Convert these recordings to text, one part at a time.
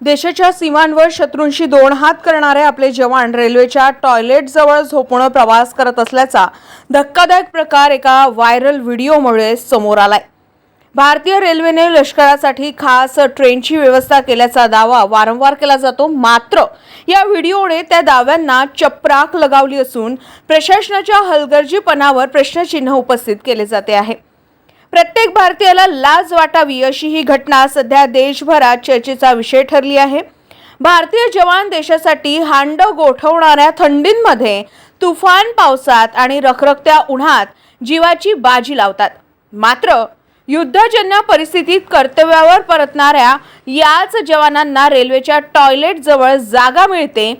देशाच्या सीमांवर शत्रूंशी दोन हात करणारे आपले जवान रेल्वेच्या टॉयलेटजवळ झोपणं प्रवास करत असल्याचा धक्कादायक प्रकार एका व्हायरल व्हिडिओमुळे समोर आलाय. भारतीय रेल्वेने लष्करासाठी खास ट्रेनची व्यवस्था केल्याचा दावा वारंवार केला जातो. मात्र या व्हिडिओने त्या दाव्यांना चपराक लगावली असून प्रशासनाच्या हलगर्जीपणावर प्रश्नचिन्ह उपस्थित केले जाते आहे. प्रत्येक भारतीयाला लाज वाटावी अशी ही घटना सध्या देशभरात चर्चेचा विषय ठरली आहे. भारतीय जवान देशासाठी हांड गोठवणाऱ्या थंडींमध्ये तुफान पावसात आणि रखरखत्या उन्हात जीवाची बाजी लावतात. मात्र युद्धजन्य परिस्थितीत कर्तव्यावर परतणाऱ्या याच जवानांना रेल्वेच्या टॉयलेट जवळ जागा मिळते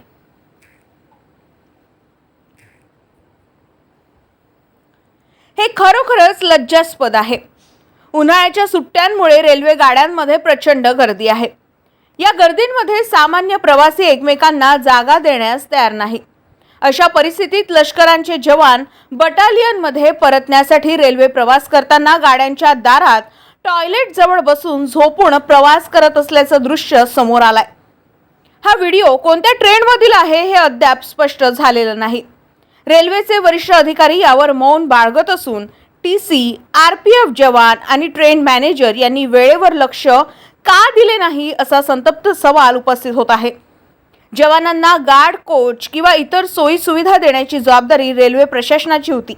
हे खरोखरच लज्जास्पद आहे. उन्हाळ्याच्या सुट्ट्यांमुळे रेल्वे गाड्यांमध्ये प्रचंड गर्दी आहे. या गर्दींमध्ये सामान्य प्रवासी एकमेकांना जागा देण्यास तयार नाही. अशा परिस्थितीत लष्करांचे जवान बटालियनमध्ये परतण्यासाठी रेल्वे प्रवास करताना गाड्यांच्या दारात टॉयलेट जवळ बसून झोपून प्रवास करत असल्याचं दृश्य समोर आलाय. हा व्हिडिओ कोणत्या ट्रेनमधील आहे हे अद्याप स्पष्ट झालेलं नाही. रेल्वेचे वरिष्ठ अधिकारी यावर मौन बाळगत असून T C R P F जवान आणि ट्रेन मॅनेजर यांनी वेळेवर लक्ष का दिले नाही असा संतप्त सवाल उपस्थित होत आहे. जवानांना गार्ड कोच किंवा इतर सोयी सुविधा देण्याची जबाबदारी रेल्वे प्रशासनाची होती.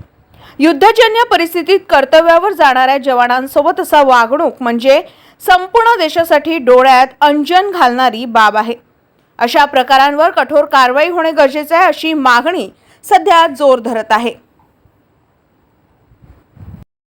युद्धजन्य परिस्थितीत कर्तव्यावर जाणाऱ्या जवानांसोबत असा वागणूक म्हणजे संपूर्ण देशासाठी डोळ्यात अंजन घालणारी बाब आहे. अशा प्रकारांवर कठोर कारवाई होणे गरजेचे आहे अशी मागणी सध्या जोर धरत आहे.